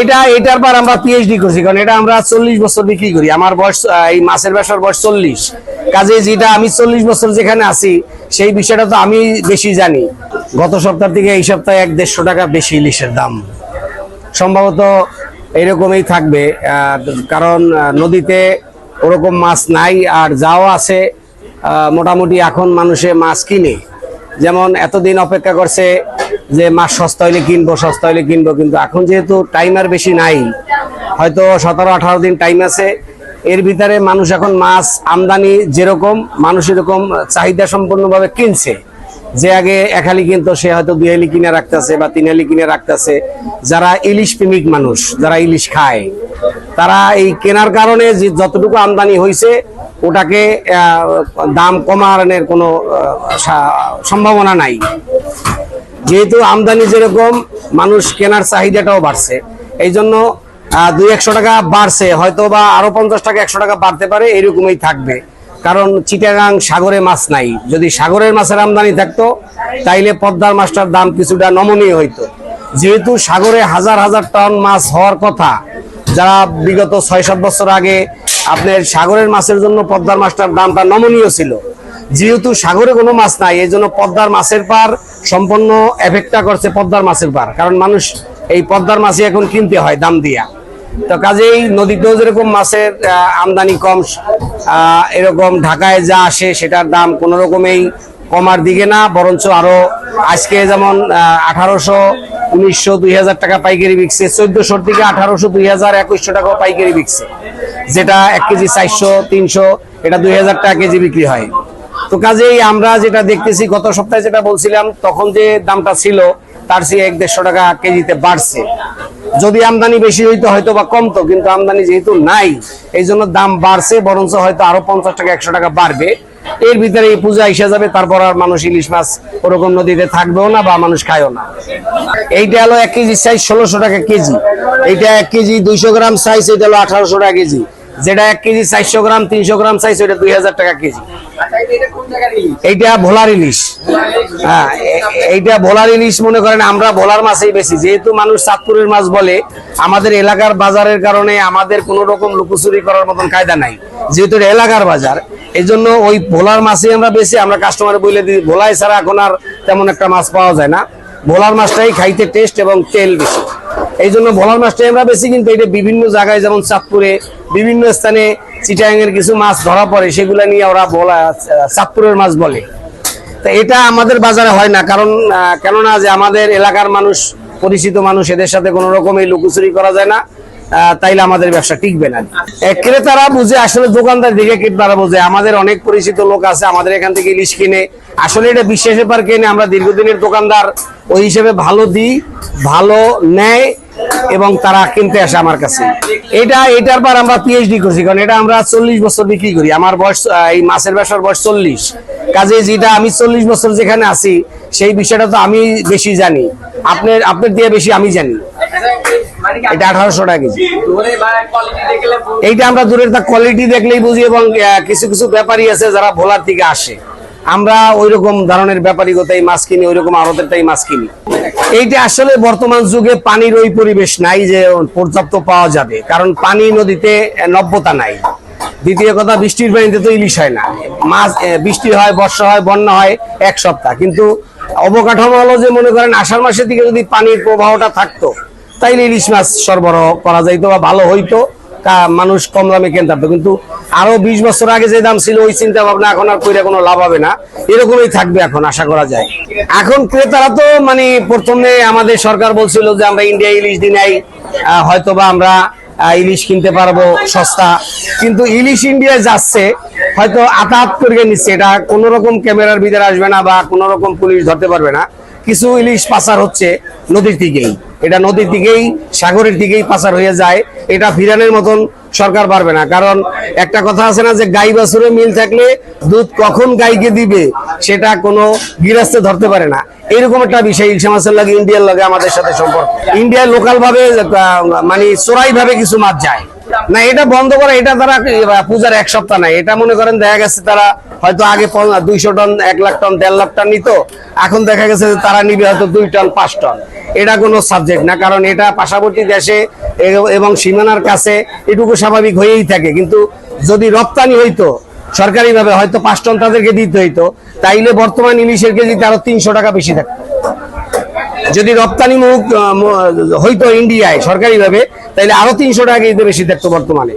এটা, এটার পর আমরা পিএইচডি করছি, কারণ এটা আমরা চল্লিশ বছর বিক্রি করি। আমার বয়স এই মাছের ব্যবসার বয়স চল্লিশ। কাজে যেটা আমি চল্লিশ বছর যেখানে আছি, সেই বিষয়টা তো আমি বেশি জানি। গত সপ্তাহ থেকে এই সপ্তাহে এক দেড়শো টাকা বেশি ইলিশের দাম। সম্ভবত এরকমই থাকবে কারণ নদীতে ওরকম মাছ নাই, আর যাও আছে মোটামুটি এখন মানুষে মাছ কিনে। যেমন এতদিন অপেক্ষা করছে যে মাছ সস্তা হইলে কিনবো, সস্তা হইলে কিনবো, কিন্তু এখন যেহেতু টাইম আর বেশি নাই, হয়তো সতেরো, আঠারো দিন টাইম আছে, এর ভিতরে মানুষ এখন মাছ আমদানি যেরকম, মানুষ এরকম চাহিদা সম্পূর্ণভাবে কিনছে। যে আগে এক হালি কিনতো, সে হয়তো দুই হালি কিনে রাখতেছে বা তিন হালি কিনে রাখতেছে। যারা ইলিশ প্রেমিক মানুষ, যারা ইলিশ খায়, তারা এই কেনার কারণে যে যতটুকু আমদানি হয়েছে ওটাকে দাম কমানোর কোনো সম্ভাবনা নাই। যেহেতু আমদানি যেরকম, মানুষ কেনার চাহিদাটাও বাড়ছে। এই জন্য দুই একশো টাকা বাড়ছে হয়তো বা আরও পঞ্চাশ টাকা, একশো টাকা বাড়তে পারে, এরকমই থাকবে। কারণ চিটাগাং সাগরে মাছ নাই। যদি সাগরের মাছের আমদানি থাকতো, তাইলে পদ্মার মাছটার দাম কিছুটা নমনীয় হইতো। যেহেতু সাগরে হাজার হাজার টন মাছ হওয়ার কথা, যারা বিগত ছয় সাত বছর আগে আপনার সাগরের মাছের জন্য পদ্মার মাছটার দামটা নমনীয় ছিল, যেহেতু সাগরে কোনো মাছ নাই এই জন্য পদ্মার মাছের পার সম্পূর্ণ এফেক্টটা করছে পদ্মার মাছের পার কারণ মানুষ এই পদ্মার মাছই এখন কিনতে হয় দাম দিয়া। তো কাজেই নদীতেও যেরকম মাছের আমদানি কম এরকম ঢাকায় যা আসে সেটার দাম কোনো রকমেই কমার দিকে না, বরঞ্চ আরও আজকে যেমন আঠারোশো, উনিশশো, দুই হাজার টাকা পাইকারি বিকছে, চোদ্দশোর দিকে আঠারোশো, দুই হাজার, একুশশো টাকা পাইকারি বিকছে। যেটা এক কেজি চারশো, তিনশো, এটা দুই হাজার টাকা কেজি বিক্রি হয়। তো কাজেই আমরা যেটা দেখতেছি, গত সপ্তাহে যেটা বলছিলাম, তখন যে দামটা ছিল, তার চেয়ে এক দেড়শো টাকা কেজিতে বাড়ছে। যদি আমদানি বেশি হইতো, হয়তো বা কমতো, কিন্তু আমদানি যেহেতু নাই, এই জন্য দাম বাড়ছে, বরঞ্চ হয়তো আরও পঞ্চাশ টাকা, একশো টাকা বাড়বে। এর ভিতরে এই পূজা এসে যাবে, তারপর আর মানুষ ইলিশ মাছ ওরকম নদীতে থাকবেও না বা মানুষ খায়ও না। এইটা হলো এক কেজি সাইজ ষোলোশো টাকা কেজি। এইটা এক কেজি দুইশো গ্রাম সাইজ এটা হলো আঠারোশো টাকা কেজি। যেটা এক কেজি চারশো গ্রাম, তিনশো গ্রাম সাইজ ওইটা দুই হাজার টাকা কেজি। এইটা ভোলার ইলিশ। হ্যাঁ এইটা ভোলার ইলিশ মনে করেন, আমরা ভোলার মাছেই বেশি। যেহেতু মানুষ চাঁদপুরের মাছ বলে, আমাদের এলাকার বাজারের কারণে আমাদের কোনো রকম লুকোচুরি করার মতন কায়দা নাই। যেহেতু এলাকার বাজার এই জন্য ওই ভোলার মাছই আমরা বেশি, আমরা কাস্টমার বলে দিই। ভোলাই ছাড়া এখন আর তেমন একটা মাছ পাওয়া যায় না। ভোলার মাছটাই খাইতে টেস্ট এবং তেল বেশি। এই জন্য ভোলার মাছটাই আমরা বেশি, কিন্তু এটা বিভিন্ন জায়গায় যেমন চাঁদপুরে, বিভিন্ন স্থানে চিটাঙ্গের কিছু মাছ ধরা পড়ে, সেগুলা নিয়ে ওরা ভোলা চাঁদপুরের মাছ বলে। তা এটা আমাদের বাজারে হয় না, কারণ কেননা যে আমাদের এলাকার মানুষ, পরিচিত মানুষ, এদের সাথে কোনো রকমই লুকোচুরি করা যায় না তাইলে আমাদের ব্যবসা টিকবে না। ক্রেতারা বুঝে, আসলে দোকানদার দিকে ক্রেতারা বুঝে, আমাদের অনেক পরিচিত লোক আছে, আমাদের এখান থেকে ইলিশ কিনে, আসলে এটা বিশ্বাস ব্যাপার কিনে আমরা দীর্ঘদিনের দোকানদার, ওই হিসেবে ভালো দিই, ভালো নেয় এবং তারা কিনতে আসে আমার কাছে। এটা, এটার পর আমরা পিএইচডি করছি, কারণ এটা আমরা চল্লিশ বছর বিক্রি করি। আমার বয়স, এই মাছের ব্যবসার বয়স চল্লিশ। কাজে যেটা আমি চল্লিশ বছর যেখানে আছি, সেই বিষয়টা তো আমি বেশি জানি। আপনার আপনার দিয়ে বেশি আমি জানি। এটা আঠারোশো টাকা কেজি। এইটা আমরা দূরের, তা কোয়ালিটি দেখলেই বুঝি এবং কিছু কিছু ব্যাপারী আছে যারা ভোলার থেকে আসে। আমরা ওই রকম ধরনের ব্যাপারীগতাই মাছ কিনি ওই রকম আড়তেরটাই মাছ কিনি। এইটা আসলে বর্তমান যুগে পানির ওই পরিবেশ নাই যে পর্যাপ্ত পাওয়া যাবে। কারণ পানি নদীতে নব্যতা নাই। দ্বিতীয় কথা, বৃষ্টির পানিতে তো ইলিশ হয় না। মাছ বৃষ্টি হয়, বর্ষা হয়, বন্যা হয় এক সপ্তাহ। কিন্তু অবকাঠামো হলো যে, মনে করেন আষাঢ় মাসের দিকে যদি পানির প্রবাহটা থাকতো, তাইলে ইলিশ মাছ সরবরাহ করা যাইতো বা ভালো হইতো। মানুষ কম দামে পারতো। কিন্তু আরও বিশ বছর আগে যে দাম ছিল, ওই চিন্তা ভাবনা এখন আর কইরা কোনো লাভ হবে না। এরকমই থাকবে এখন, আশা করা যায়। এখন ক্রেতারা তো মানে প্রথমে আমাদের সরকার বলছিল যে আমরা ইন্ডিয়া ইলিশ দিনাই হয়তো বা আমরা ইলিশ কিনতে পারব সস্তা। কিন্তু ইলিশ ইন্ডিয়ায় যাচ্ছে, হয়তো আতাত করে নিচ্ছে। এটা কোনো রকম ক্যামেরার ভিতরে আসবে না বা কোনো রকম পুলিশ ধরতে পারবে না। কিছু ইলিশ পাচার হচ্ছে নদীর দিকেই। এটা নদীর দিকেই সাগরের দিকেই পাচার হয়ে যায়। এটা ফিরানের মতন সরকার পারবে না। কারণ একটা কথা আছে না যে গাই বাছুরে মিল থাকলে দুধ কখন গাইকে দিবে সেটা কোনো গৃহস্থ ধরতে পারে না। এরকম একটা বিষয় ইলশা মাছের লাগে ইন্ডিয়ার লাগে আমাদের সাথে সম্পর্ক। ইন্ডিয়ার লোকাল ভাবে আহ, মানে চোরাই ভাবে কিছু মাছ যায়। না এটা বন্ধ করা এটা তারা পূজার এক সপ্তাহ নাই। এটা মনে করেন দেখা গেছে তারা হয়তো আগে দুইশো টন এক লাখ টন দেড় লাখ টন নিত। এখন দেখা গেছে যে তারা নিবে হয়তো দুই টন পাঁচ টন। এটা কোনো সাবজেক্ট না, কারণ এটা পার্শ্ববর্তী দেশে এবং সীমানার কাছে এটুকু স্বাভাবিক হয়েই থাকে। কিন্তু যদি রপ্তানি হইতো, সরকারিভাবে হয়তো পাঁচ টন তাদেরকে দিতে হইতো, তাইলে বর্তমান ইলিশের কেজিতে আরও তিনশো টাকা বেশি থাকতো। যদি রপ্তানি মুখ হইতো ইন্ডিয়ায় সরকারিভাবে, তাইলে আরও তিনশো টাকা কেজিতে বেশি থাকতো বর্তমানে।